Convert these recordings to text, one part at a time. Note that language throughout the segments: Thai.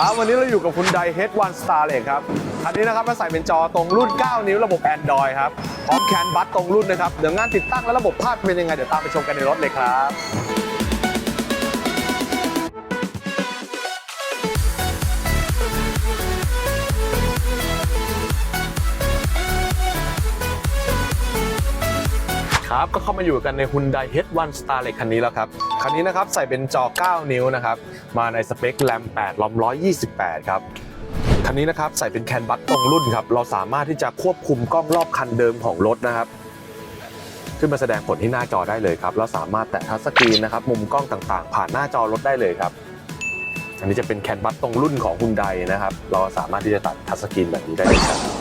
ครับวันนี้เราอยู่กับคุณได H1 Star เลยครับคันนี้นะครับมาใส่เป็นจอตรงรุ่น 9 นิ้วระบบ Android ครับพร้อมแคนบัสตรงรุ่นนะครับเดี๋ยวงานติดตั้งและระบบภาพเป็นยังไงเดี๋ยวตามไปชมกันในรถเลยครับ ครับก็เข้ามาอยู่กันใน Hyundai H1 Starlet คันนี้แล้วครับ คันนี้นะครับใส่เป็นจอ 9 นิ้วนะครับ มาในสเปคแรม 8ลอม 128 ครับคันนี้นะครับใส่เป็นแคนบัสตรงรุ่นครับ เราสามารถที่จะควบคุมกล้องรอบคันเดิมของรถนะครับ ขึ้นมาแสดงผลที่หน้าจอได้เลยครับ เราสามารถแตะทัชสกรีนนะครับ มุมกล้องต่างๆ ผ่านหน้าจอรถได้เลยครับ อันนี้จะเป็นแคนบัสตรงรุ่นของ Hyundai นะครับ เราสามารถที่จะตัดทัชสกรีนแบบนี้ได้เลยครับ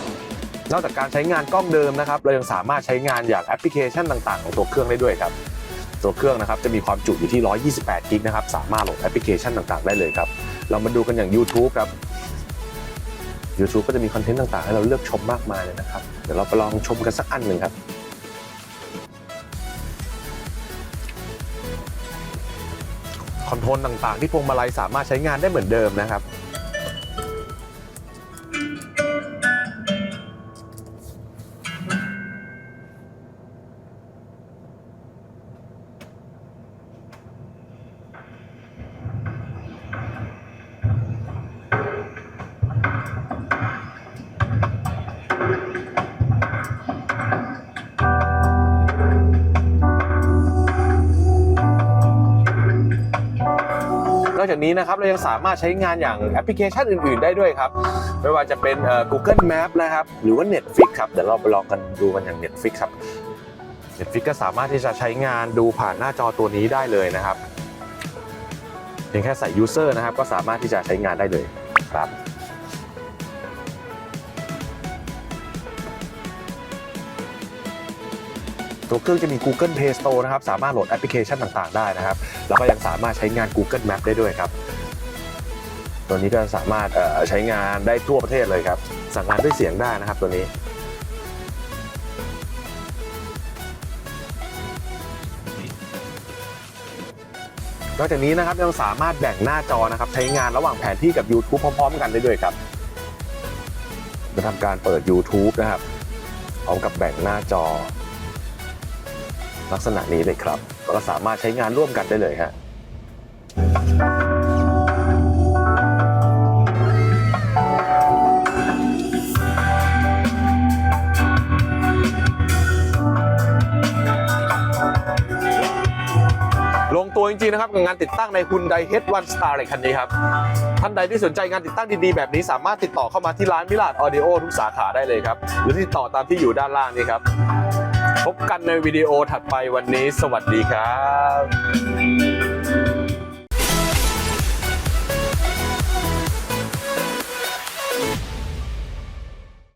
นอกจากการใช้งานกล้องเดิมนะครับเรายังสามารถใช้งานอย่างแอปพลิเคชันต่างๆ ของตัวเครื่องได้ด้วยครับตัวเครื่องนะครับจะมีความจุอยู่ที่ 128 กิกนะครับสามารถโหลดแอปพลิเคชันต่างๆ ได้เลยครับ เรามาดูกันอย่าง YouTube ครับ YouTube ก็จะมีคอนเทนต์ต่างๆ ให้เราเลือกชมมากมายเลยนะครับ เดี๋ยวเราไปลองชมกันสักอันหนึ่งครับ คอนโทรลต่างๆ ที่พวงมาลัยสามารถใช้งานได้เหมือนเดิมนะครับ นอกจากนี้นะครับเรายังสามารถใช้งานอย่างแอปพลิเคชันอื่น ๆ ได้ด้วยครับ ไม่ว่าจะเป็น Google Map นะครับ หรือว่า Netflix ครับ เดี๋ยวเราไปลองกันดูกันอย่าง Netflix ครับ Netflix ก็สามารถที่จะใช้งานดูผ่านหน้าจอตัวนี้ได้เลยนะครับ เพียงแค่ใส่ user นะครับ ก็สามารถที่จะใช้งานได้เลยครับ ตัวเครื่องจะมี Google Play Store นะครับ สามารถโหลดแอปพลิเคชันต่างๆ ได้นะครับ แล้วก็ยังสามารถใช้งาน Google Map ได้ด้วยครับ ตัวนี้ก็สามารถใช้งานได้ทั่วประเทศเลยครับ สั่งงานด้วยเสียงได้นะครับตัวนี้นอกจากนี้นะครับยังสามารถแบ่งหน้าจอนะครับ ใช้งานระหว่างแผนที่กับ YouTube พร้อม ๆ กันได้ด้วยครับ จะทำการเปิด YouTube นะครับพร้อมกับแบ่งหน้าจอ ลักษณะนี้เลยครับก็สามารถใช้งานร่วมกันได้เลยฮะลงตัวจริงๆนะครับกับงานติดตั้งใน Hyundai H1 Star เลยคันนี้ครับ ท่านใดที่สนใจงานติดตั้งดีๆ แบบนี้สามารถติดต่อเข้ามาที่ร้านมิลาดออดิโอทุกสาขาได้เลยครับ หรือติดต่อตามที่อยู่ด้านล่างนี้ครับ พบกันในวิดีโอถัดไปวันนี้ สวัสดีครับ